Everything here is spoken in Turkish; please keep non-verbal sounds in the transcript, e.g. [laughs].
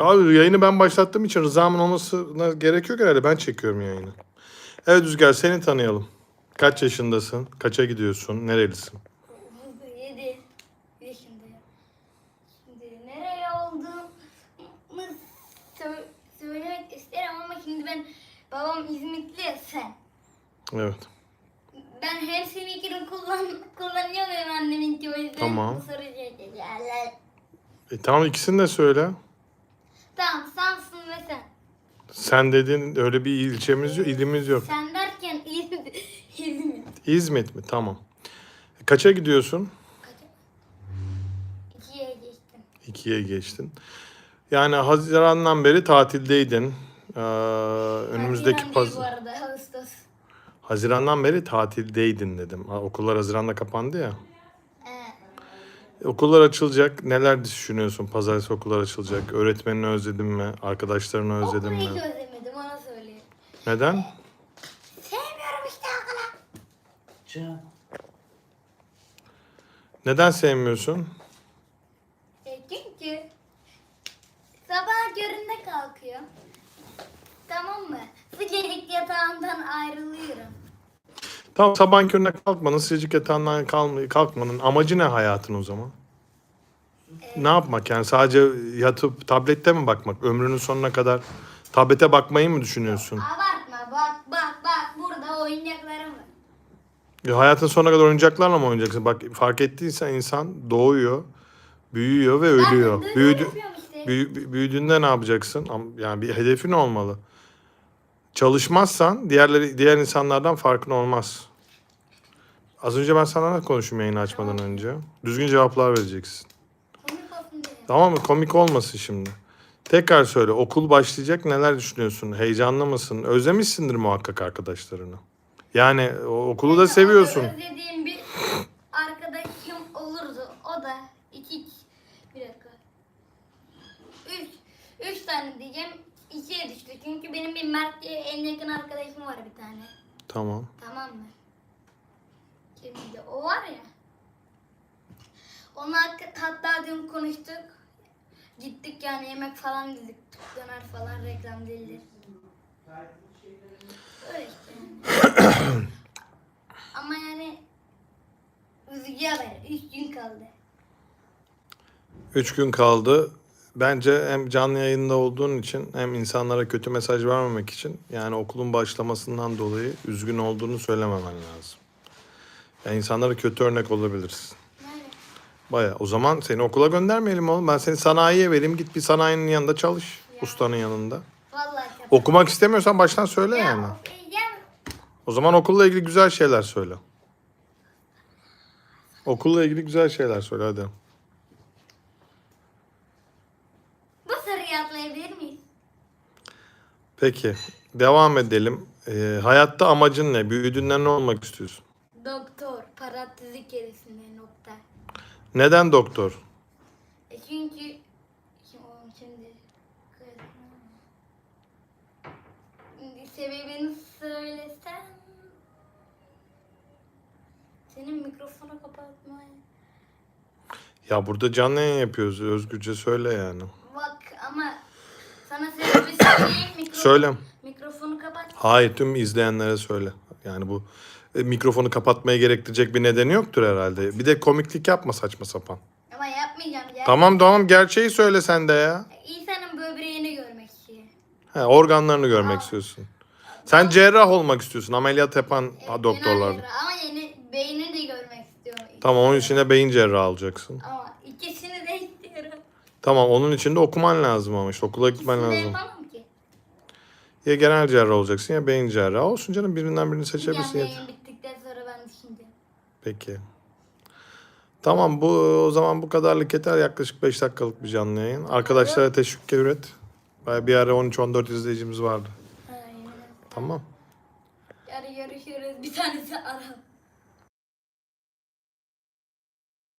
Abi yayını ben başlattığım için rızamın olmasına gerek yok herhalde. Ben çekiyorum yayını. Evet Rüzgar seni tanıyalım. Kaç yaşındasın? Kaça gidiyorsun? Nerelisin? 7 yaşındayım. Şimdi nereye olduğumu sö- söylemek isterim ama şimdi ben babam İzmitli ya sen. Evet. Ben hem seninkini kullan kullanıyorum hem anneminki o yüzden Tamam. bu soru çekeceğim. E, tamam ikisini de söyle. Tamam Samsun ve sen. Sen dedin öyle bir ilçemiz yok, ilimiz yok. Sen derken İzmit. [laughs] İzmit. İzmit mi? Tamam. E, kaça gidiyorsun? İkiye geçtim. İkiye geçtin. Yani Haziran'dan beri tatildeydin. Ee, önümüzdeki Haziran paz değil bu arada Ağustos. Haziran'dan beri tatildeydin dedim. Ha, okullar Haziran'da kapandı ya. Okullar açılacak. Neler düşünüyorsun? Pazartesi okullar açılacak. Öğretmenini özledin mi? Arkadaşlarını özledin okulu hiç mi? özlemedim ona söyleyeyim. Neden? Sevmiyorum işte okulu. Can. Neden sevmiyorsun? E çünkü sabah köründe kalkıyor. Tamam mı? Sıcacık yatağımdan ayrılıyorum. Tamam sabahın körüne kalkmanın, sıcacık yatağından kalm- kalkmanın amacı ne hayatın o zaman? Ne yapmak yani? Sadece yatıp tablette mi bakmak? Ömrünün sonuna kadar tablete bakmayı mı düşünüyorsun? Abartma bak bak bak burada oyuncaklarım var. Ya hayatın sonuna kadar oyuncaklarla mı oynayacaksın? Bak fark ettiysen insan doğuyor, büyüyor ve ölüyor. Ben Büyüdü, yapıyorum işte. büyü- büyü- büyüdüğünde ne yapacaksın? Am- Yani bir hedefin olmalı. Çalışmazsan diğerleri diğer insanlardan farkın olmaz. Az önce ben sana konuştum yayını açmadan önce? Düzgün cevaplar vereceksin. Komik olsun dedim. Tamam mı? Komik olmasın şimdi. Tekrar söyle. Okul başlayacak. Neler düşünüyorsun? Heyecanlı mısın? Özlemişsindir muhakkak arkadaşlarını. Yani o okulu da seviyorsun. Özlediğim bir arkadaşım olurdu. O da iki, bir dakika. Üç, üç tane diyeceğim. İkiye düştü. Çünkü benim bir Mert diye en yakın arkadaşım var bir tane. Tamam. Tamam mı? Kimdi? O var ya. Onunla hatta dün konuştuk. Gittik yani yemek falan dedik. Döner falan reklam değildir. Öyle işte yani. [coughs] Ama yani üzücü haber. Üç gün kaldı. Üç gün kaldı. Bence hem canlı yayında olduğun için hem insanlara kötü mesaj vermemek için yani okulun başlamasından dolayı üzgün olduğunu söylememen lazım. Yani insanlara kötü örnek olabilirsin. Baya. O zaman seni okula göndermeyelim oğlum. Ben seni sanayiye vereyim. Git bir sanayinin yanında çalış. Ustanın yanında. vallahi. Okumak istemiyorsan baştan söyle Ya, yani. ya, O zaman okulla ilgili güzel şeyler söyle. Okulla ilgili güzel şeyler söyle hadi. bu soruyu atlayabilir miyiz? Peki. Devam edelim. Ee, hayatta amacın ne? Büyüdüğünde ne olmak istiyorsun? Doktor, parantezi içerisinde nokta. Neden doktor? E çünkü şimdi, oğlum şimdi sebebini söylesem senin mikrofonu kapatmaya Ya burada canlı yayın yapıyoruz. Özgürce söyle yani. bak ama sana sebebi söyleyeyim [coughs] mikrofonu, Söyle. mikrofonu kapat Hayır tüm izleyenlere söyle. Yani bu e, mikrofonu kapatmaya gerektirecek bir nedeni yoktur herhalde. Bir de komiklik yapma saçma sapan. ama yapmayacağım ya. Tamam tamam gerçeği söyle sen de ya. İnsanın böbreğini görmek istiyor. He, organlarını görmek istiyorsun. Sen cerrah olmak istiyorsun. Ameliyat yapan Evet, doktorlar. genel cerrah Ama yeni beyni de görmek istiyorum. Tamam onun için de beyin cerrahı alacaksın. Ama ikisini de [laughs] istiyorum. Tamam onun için de okuman lazım ama işte okula gitmen İkisini de lazım. yapamam ki. Ya genel cerrah olacaksın ya beyin cerrahı. Olsun canım birinden birini seçebilirsin. Yani yeter. ben düşüneceğim. Peki. Tamam bu o zaman bu kadarlık yeter. Yaklaşık 5 dakikalık bir canlı yayın. Arkadaşlara teşekkür et. Bayağı Bir ara 13-14 izleyicimiz vardı. Aynen. Tamam. Yarın görüşürüz. Bir tanesi ara.